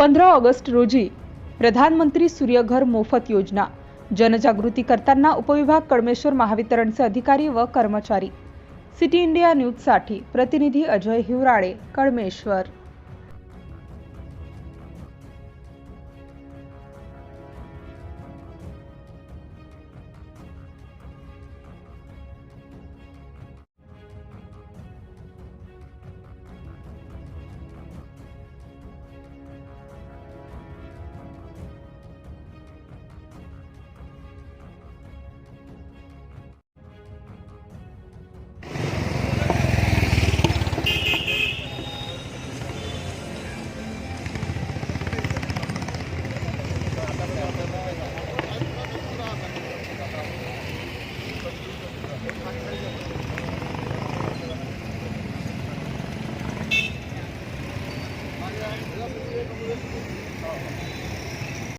पंधरा ऑगस्ट रोजी प्रधानमंत्री सूर्यघर मोफत योजना. जनजागृती करताना उपविभाग कडमेश्वर महावितरणचे अधिकारी व कर्मचारी. सिटी इंडिया न्यूजसाठी प्रतिनिधी अजय हिवराळे कडमेश्वर